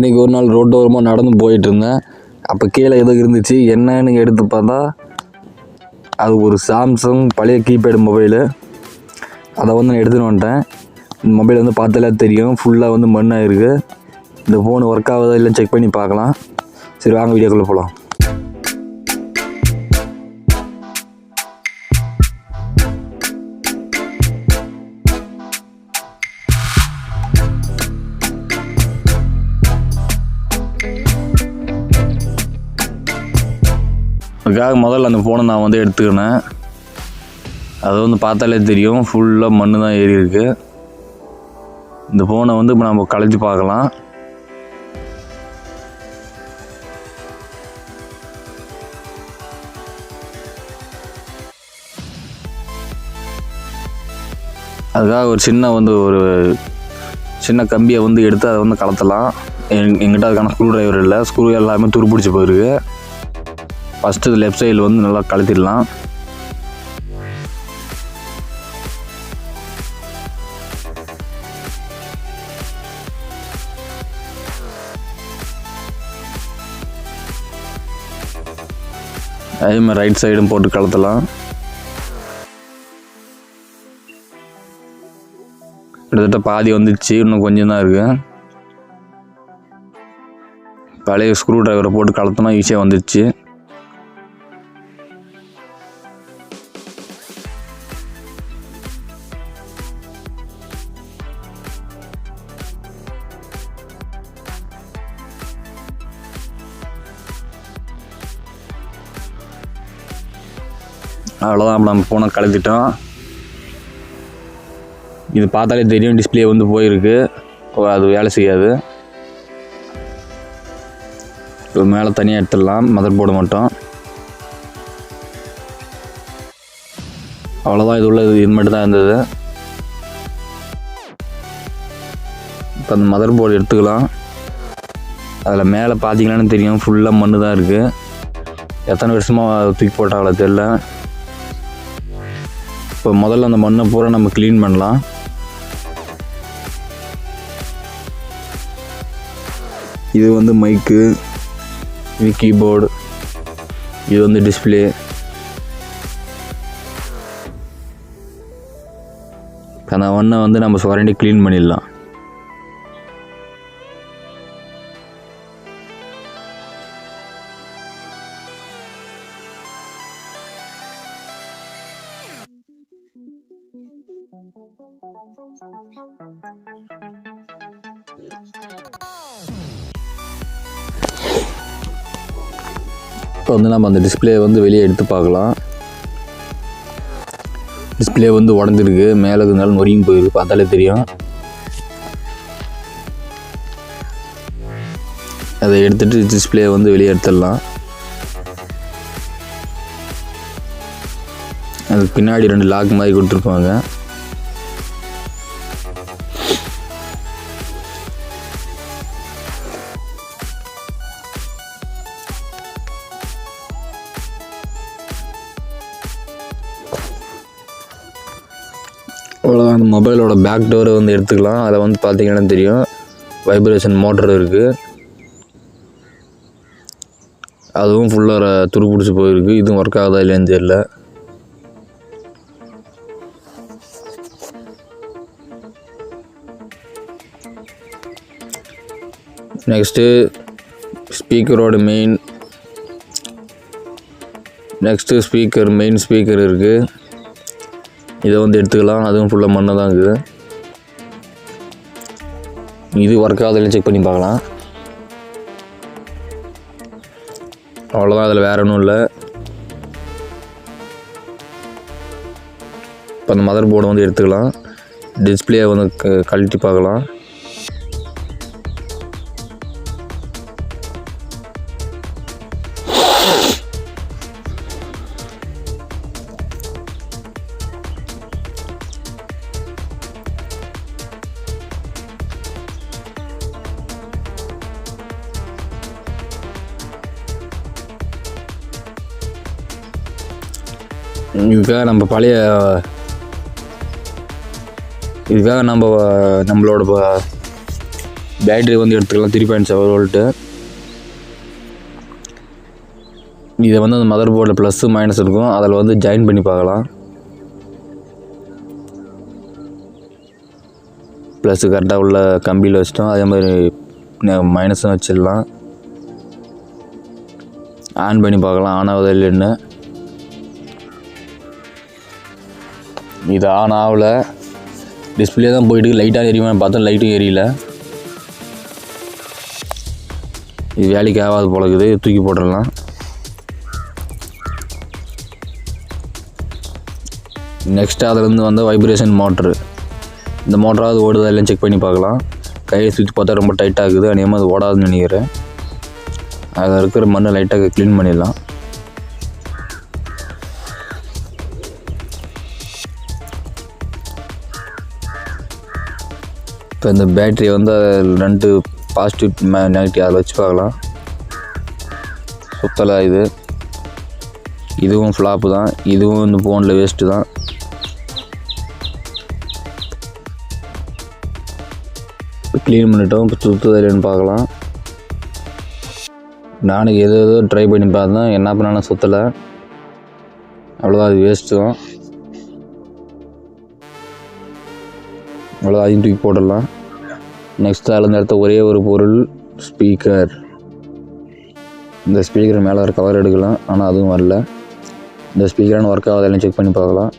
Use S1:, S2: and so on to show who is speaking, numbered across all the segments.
S1: இன்றைக்கி ஒரு நாள் ரோட்டோரமாக நடந்து போயிட்டு இருந்தேன் அப்போ கீழே ஏதோ இருந்துச்சு. என்னன்னு எடுத்து பார்த்தா அது ஒரு சாம்சங் பழைய கீபேடு மொபைலு. அதை வந்து நான் எடுத்துன்னு வந்துட்டேன். இந்த மொபைல் வந்து பார்த்தாலே தெரியும். ஃபுல்லாக வந்து மண்ணாக இருக்குது இந்த ஃபோன் ஒர்க் ஆகுதா இல்லை செக் பண்ணி பார்க்கலாம். சரி வாங்க வீடியோக்குள்ளே போகலாம் அதுக்காக முதல்ல அந்த ஃபோனை நான் வந்து எடுத்துக்கினேன். அது வந்து பார்த்தாலே தெரியும். ஃபுல்லாக மண்ணு தான் ஏறி இருக்குது இந்த ஃபோனை வந்து இப்போ நம்ம கலைச்சி பார்க்கலாம். அதுக்காக ஒரு சின்ன வந்து ஒரு சின்ன கம்பியை வந்து எடுத்து அதை வந்து கலத்தலாம். எங் எங்கிட்ட அதுக்கான ஸ்க்ரூ டிரைவர் இல்லை. ஸ்க்ரூ எல்லாமே துருப்பிடிச்சு போயிருக்கு. ஃபஸ்ட்டு லெஃப்ட் சைடில் வந்து நல்லா கழுத்திடலாம் அதே மாதிரி ரைட் சைடும் போட்டு கலத்தலாம் கிட்டத்தட்ட பாதி வந்துடுச்சு இன்னும் கொஞ்சம் தான் இருக்குது பழைய ஸ்க்ரூ டிரைவரை போட்டு கலத்தினா ஈஸியாக வந்துடுச்சு. அவ்வளோதான் நம்ம ஃபோனை கலத்திட்டோம் இது பார்த்தாலே தெரியும் டிஸ்ப்ளே வந்து போயிருக்கு. அது வேலை செய்யாது. இப்போ மேலே தனியாக எடுத்துடலாம். மதர் போர்டு மட்டும். அவ்வளோதான் இது உள்ளது. இது மட்டும் தான் இருந்தது. இப்போ அந்த மதர் போர்டு எடுத்துக்கலாம். அதில் மேலே பார்த்தீங்களான்னு தெரியும். ஃபுல்லாக மண்ணு தான் இருக்குது எத்தனை வருஷமாக தூக்கி போட்டாங்களோ தெரில இப்போ முதல்ல அந்த மண்ணை பூரா நம்ம க்ளீன் பண்ணலாம். இது வந்து மைக்கு இது கீபோர்டு இது வந்து டிஸ்ப்ளே அந்த மண்ணை வந்து நம்ம சொரண்டி க்ளீன் பண்ணிடலாம். இப்போ வந்து நம்ம அந்த டிஸ்ப்ளே வந்து வெளியே எடுத்து பார்க்கலாம். டிஸ்பிளே வந்து உடஞ்சிருக்கு. மேலே இருந்தாலும் நொறியும் போயிருக்கு. பார்த்தாலே தெரியும். அதை எடுத்துட்டு டிஸ்பிளே வந்து வெளியே எடுத்துடலாம். அதுக்கு பின்னாடி ரெண்டு லாக் மாதிரி கொடுத்துருப்பாங்க. அவ்வளோதான் அந்த மொபைலோட பேக் டோரை வந்து எடுத்துக்கலாம். அதை வந்து பார்த்தீங்கன்னா தெரியும். வைப்ரேஷன் மோட்டர் இருக்குது அதுவும் ஃபுல்லாக துரு பிடிச்சி போயிருக்கு. இதுவும் ஒர்க் ஆகுதா இல்லையான்னு தெரியல. Next ஸ்பீக்கரோட main next speaker main speaker இருக்குது இதை வந்து எடுத்துக்கலாம். அதுவும் ஃபுல்லாக மண்ணாக தான் இருக்குது. இது ஒர்க் ஆகுதுன்னு செக் பண்ணி பார்க்கலாம். அவ்வளோதான் அதில் வேறு ஒன்றும் இல்லை. இப்போ அந்த மதர் போர்டை வந்து எடுத்துக்கலாம். டிஸ்பிளே வந்து க- கழட்டி பார்க்கலாம். இதுக்காக நம்ம பழைய இதுக்காக நம்ம நம்மளோட பேட்டரி வந்து எடுத்துக்கலாம் த்ரீ பாயிண்ட் செவன் வோல்ட்டு இதை வந்து அந்த மதர் போர்டில் ப்ளஸ்ஸு மைனஸ் இருக்கும். அதில் வந்து ஜாயின் பண்ணி பார்க்கலாம். ப்ளஸ்ஸு கரெக்டாக உள்ள கம்பியில் வச்சிட்டோம். அதே மாதிரி மைனஸும் வச்சிடலாம். ஆன் பண்ணி பார்க்கலாம். ஆன் ஆகுதா இல்லைன்னு இது ஆன் ஆகல. டிஸ்பிளே தான் போயிட்டு லைட்டாக எரியுமா? பார்த்தா லைட்டும் எரியல. இது வேலைக்கு ஆகாது போல இருக்குது. தூக்கி போட்டுடலாம். நெக்ஸ்ட் அதுலேருந்து வந்த வைப்ரேஷன் மோட்ரு இந்த மோட்டராவது ஓடுதா இல்லைன்னு செக் பண்ணி பார்க்கலாம். கையை சுற்றி பார்த்தா ரொம்ப டைட்டாக இருக்குது. அநேகமாக அது ஓடாதுன்னு நினைக்கிறேன். அதில் இருக்கிற மண்ணை லைட்டாக க்ளீன் பண்ணிடலாம். இப்போ இந்த பேட்ரி வந்து ரெண்டு பாசிட்டிவ் நெகட்டிவ் அதில் வச்சு பார்க்கலாம். சுத்தலை இது. இதுவும் ஃப்ளாப்பு தான். இதுவும் இந்த ஃபோனில் வேஸ்ட்டு தான். க்ளீன் பண்ணிட்டோம். இப்போ சுற்றுதா இல்லைன்னு பார்க்கலாம். நானும் எது எதோ ட்ரை பண்ணி பார்த்தேன். என்ன பண்ணாலும் சுற்றலை அவ்வளோதான் அது வேஸ்ட்டு தான். அவ்வளோ அதையும் தூக்கி போடலாம் நெக்ஸ்ட் அதில் அடுத்த ஒரே ஒரு பொருள் ஸ்பீக்கர் இந்த ஸ்பீக்கர் மேலே ஒரு கவர் எடுக்கலாம். ஆனால் அதுவும் வரல. இந்த ஸ்பீக்கரான ஒர்க் ஆகுதெல்லாம் செக் பண்ணி பார்க்கலாம்.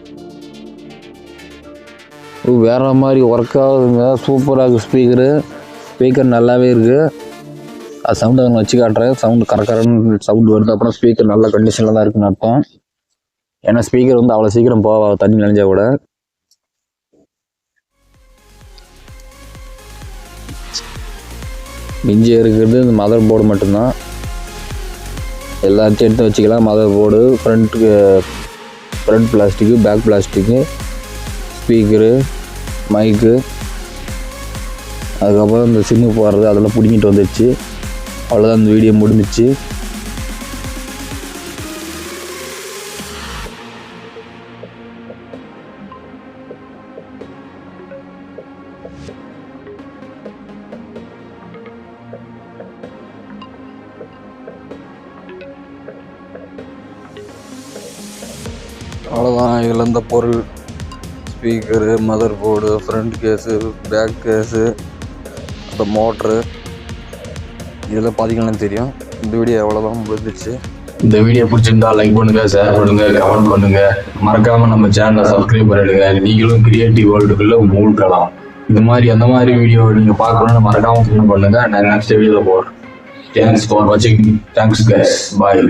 S1: ஓ வேறு மாதிரி ஒர்க் ஆகுதுங்க. சூப்பராக இருக்குது ஸ்பீக்கரு ஸ்பீக்கர் நல்லாவே இருக்குது அது சவுண்டு அவங்க வச்சு காட்டுறேன். சவுண்டு கரெக்டான சவுண்டு வருது. அப்புறம் ஸ்பீக்கர் நல்ல கண்டிஷனில் தான் இருக்குன்னு அர்த்தம். ஏன்னா ஸ்பீக்கர் வந்து அவ்வளோ சீக்கிரம் போவா தண்ணி நினைஞ்சா கூட. மிஞ்சி இருக்கிறது இந்த மதர் போர்டு மட்டும்தான். எல்லாத்தையும் எடுத்து வச்சுக்கலாம். Mother board ஃப்ரண்ட்டுக்கு front plastic back plastic speaker mic அதுக்கப்புறம் இந்த சிம்மு போடுறது அதெல்லாம் பிடிங்கிட்டு வந்துடுச்சு. அவ்வளோதான் இந்த வீடியோ முடிஞ்சிச்சு. அவ்வளோதான் இதில் இந்த பொருள் speaker motherboard front case back case அப்புறம் மோட்ரு இதெல்லாம் பார்த்தீங்கன்னா தெரியும். இந்த வீடியோ அவ்வளோதான் முடிஞ்சிச்சு
S2: இந்த வீடியோ பிடிச்சிருந்தா லைக் பண்ணுங்க ஷேர் பண்ணுங்க கமெண்ட் பண்ணுங்க. மறக்காம நம்ம சேனலை சப்ஸ்கிரைப் பண்ணிடுங்க நீங்களும் கிரியேட்டிவ் வேர்ல்டுக்குள்ள மூழ்கலாம். இந்த மாதிரி அந்த மாதிரி வீடியோ நீங்க பார்க்கணும்னு மறக்காம ஃபோன் பண்ணுங்க. நான் நெக்ஸ்ட் வீடியோல போடுறேன் தேங்க்ஸ் ஃபார் வாட்சிங் தேங்க்ஸ் கைஸ் பாய்